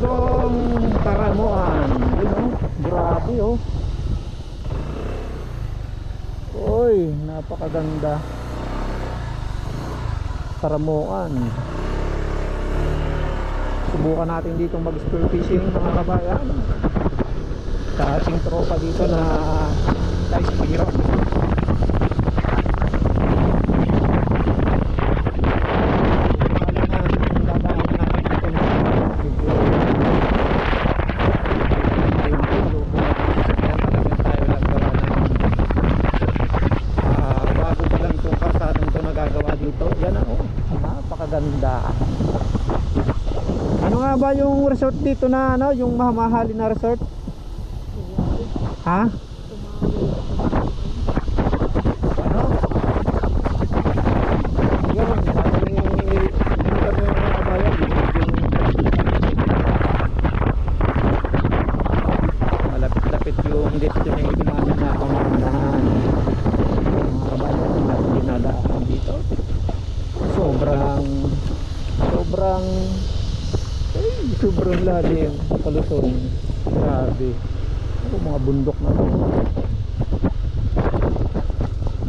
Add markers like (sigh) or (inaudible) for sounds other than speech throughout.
bagong karamuan. Yun oh, grabe oh. Uy, napakaganda. Karamuan. Subukan natin dito mag-spear fishing mga kabayan. Sa ating tropa dito na Dice Piro. Ah, bago pa lang itong kalsadong ito nagagawa dito. Yan na oh, napakaganda. Ano nga ba yung resort dito na ano, yung mahamahalin na resort? Ha? Ano? Yun, sabi ni ano kami mga kabayan, yung malapit-lapit yung destination namin na pamamahan. Mga kabayan na dinadaan dito. Sobrang sobrang ay, sobrang lalim kalusong. Grabe. Ako mga bundok na to.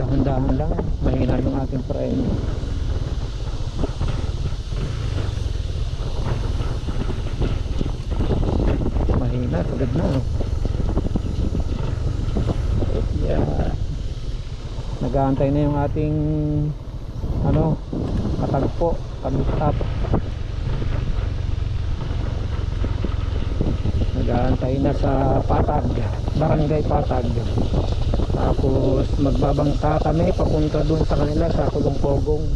Dahan-dahan lang. Mahina yung ating preno. Mahina, sagad na. No? Yeah. Nag-aantay na yung ating ano, katagpo, Nag-aantay na sa Patag, Barangay Patag. Tapos magbabangka kami papunta dun sa kanila sa Kulong Pogong.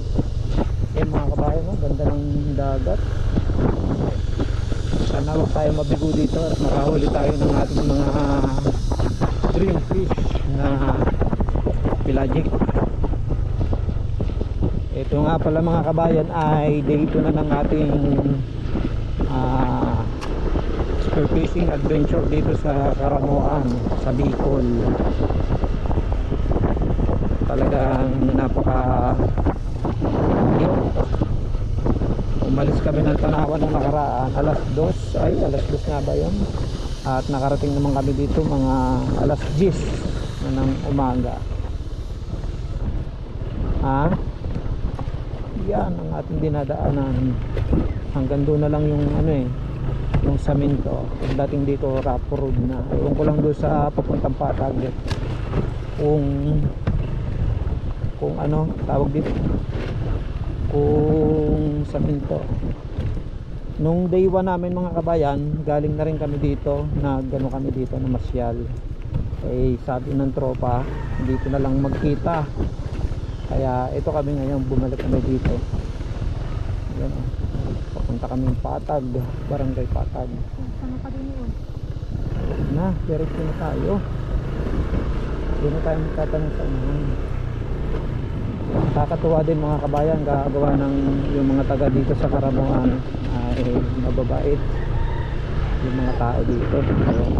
Yan mga kabayan, no? ganda ng dagat. Sana huwag tayo mabigo dito at makahuli tayo ng ating mga dream fish na pelagic. Ito nga pala mga kabayan ay 2 na ng ating spear fishing adventure dito sa Karamoan, sa Bicol. Talagang napaka. Umalis kami ng Tanawan ng nakaraan, alas 2, ay alas 2 nga ba yun? At nakarating naman kami dito mga alas 10 na ng umaga. Ha? Yan ang ating dinadaanan. Hanggang doon na lang yung ano eh, yung saminto pagdating dito Rapo Road na. Ewan ko lang doon sa papuntang Patag. Kung kung ano tawag dito. Kung saminto nung day 1 namin mga kabayan galing na rin kami dito. Nagano kami dito na masyal eh sabi ng tropa dito na lang magkita. Kaya ito kami ngayon bumalik kami dito. Yan. o papunta kami Patag barangay Patag. Sana pa din yun. na diretso na tayo. Hindi na tayo magtatanong sa unahan kakatuwa din mga kabayan gagawa ng yung mga taga dito sa Karamuan ay mababait. Yung mga tao dito. Ayun.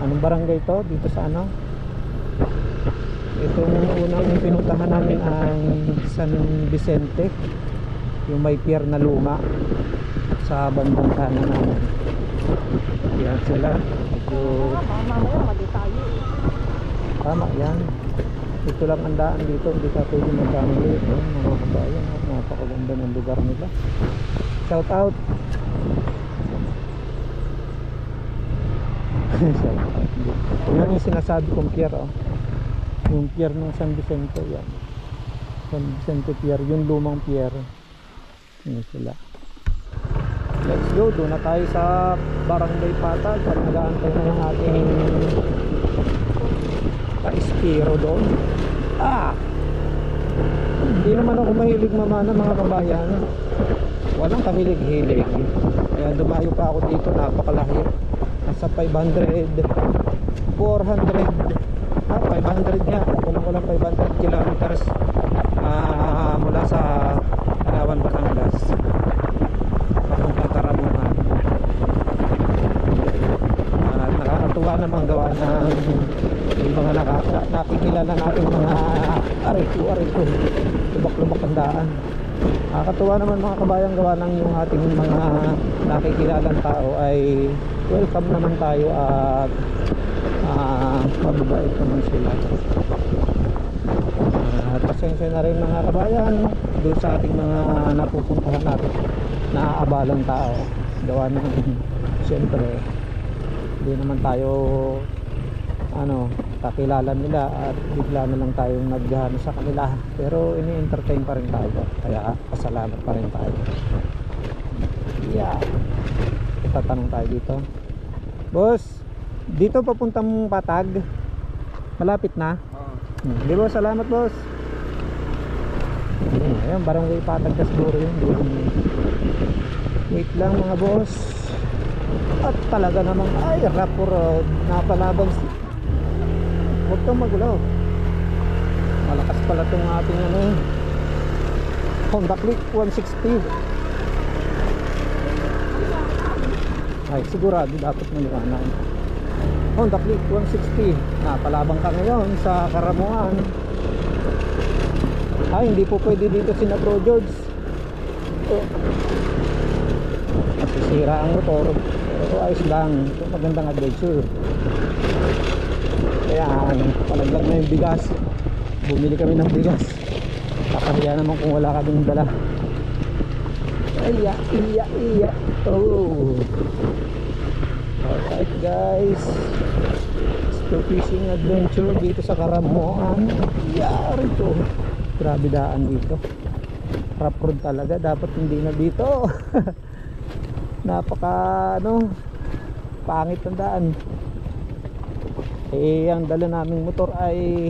anong barangay to? Dito sa ano? Itong unang pinuntahan namin ang San Vicente yung may pier na luma sa bandang kanan namin. Yan sila. Medyo tama yan. Ito lang ang daan dito. Hindi ka pwede magkamali ito mga kabayan napakaganda ng lugar nila. Shout out. (laughs) Shout out. Yan yung sinasabi kong pier oh. Yung pier ng San Vicente yan. San Vicente Pier yung lumang pier yun sila. Let's go doon na tayo sa barangay Patag at nag-aantay na yung ating ka-espiro doon. Ah! Hindi naman ako mahilig mamana mga kabayan. Walang kahilig-hilig. Kaya dumayo pa ako dito napakalaki. Nasa 500 400 ah 500 nga. Kulang ko lang 500 kilometers ah, mula sa Palawan, Batangas papuntang Taramuhan Ah, nakakatuwa naman gawa ng yung mga nakaka, nakikilala natin mga arito arito lubak lubak ang daan. Nakakatuwa naman mga kabayan gawa ng yung ating mga nakikilalang tao ay welcome naman tayo at ah mababait naman sila. Pasensya na rin mga kabayan doon sa ating mga napupuntahan natin. Na abalang tao. Gawa ng (laughs) siyempre hindi naman tayo ano kakilala nila at bigla na lang tayong naghano sa kanila. Pero ini-entertain pa rin tayo. Kaya pasalamat pa rin tayo. Yeah. Itatanong tayo dito. Boss dito papuntang patag? Malapit na? Hmm, Di ba, salamat boss. Ayun, Ayun, barangay patag na siguro yun. Wait lang mga boss. At talaga namang, ay, Rapo Road. Napalaban. Huwag kang magulaw. Malakas pala itong ating ano. Honda Click 160. Ay, sigurado dapat maliwanag. Honda Click 160 napalabang ka ngayon sa Karamuan ay hindi po pwede dito si Bro George. Oh. masisira ang motor. Pero ayos lang. Ito magandang adventure. Kaya palaglag na yung bigas. Bumili kami ng bigas. Kakahiya naman kung wala ka ding dala iya iya iya. Oh. Alright guys. Still fishing adventure dito sa Karamoan Yari to Grabe daan dito. Rough road talaga. Dapat hindi na dito. (laughs) Napaka ano Pangit ang daan. Eh ang dala naming motor ay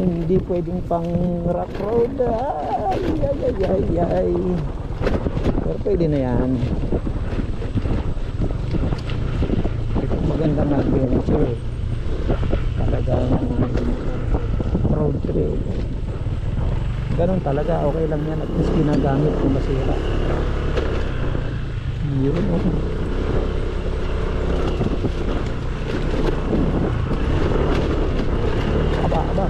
Hindi pwedeng pang rough road. Ay ay ay ay ay. Pero pwede na yan. Magandang adventure. Talagang road trip ganun talaga okay lang yan. At least ginagamit kung masira. Yun oh. aba aba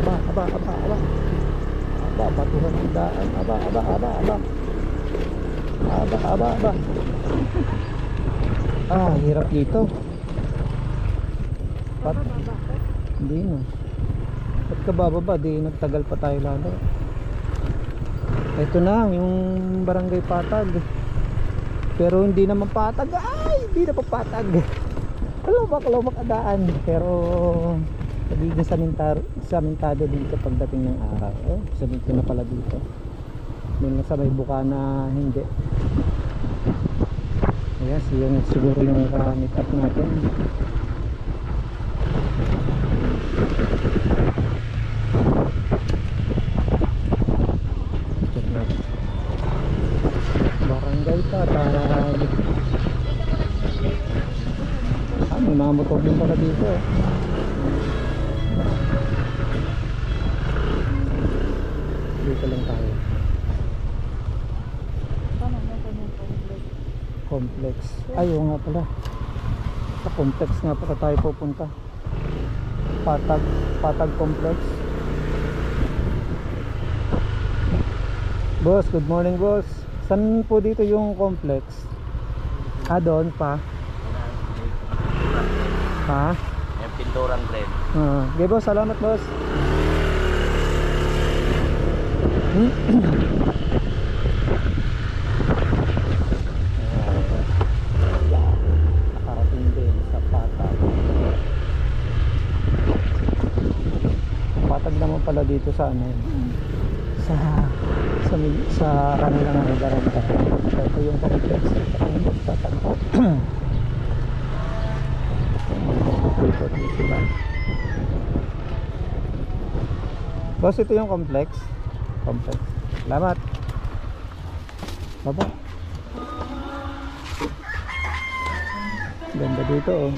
aba aba aba aba. Aba batuhan ang daan. Aba aba aba aba. Aba aba aba. (laughs) Ah hirap dito. Pat, hindi na. Ba't ka bababa? Di nagtagal pa tayo lalo. Ito na, yung barangay patag. Pero hindi naman patag. Ay, hindi na pa patag. Kalawak, kalawak adaan. Pero pagiging samintar, samintado dito pagdating ng araw. Oh, sabihin ko na pala dito. May nasa may buka na hindi. Ayan, yung siguro yung meet up natin. Check natin. Barangay Patag. Ah, may mga motor din pala dito. eh. Dito lang tayo. Complex? Complex. Ay, oo nga pala. Sa complex nga pala tayo pupunta. Patag, Patag Complex. Boss, good morning boss. Saan po dito yung complex? Ah, doon pa. Ha? Yung pinturang green. Ah, okay boss, salamat boss. Nakarating din sa Patag. Patag naman pala dito sa ano yun. Sa sa sa kanilang ano garanta. Ito yung complex. Patag. (clears throat) Din sila. Boss, ito yung complex. Complex. Salamat. Baba. Ganda dito oh.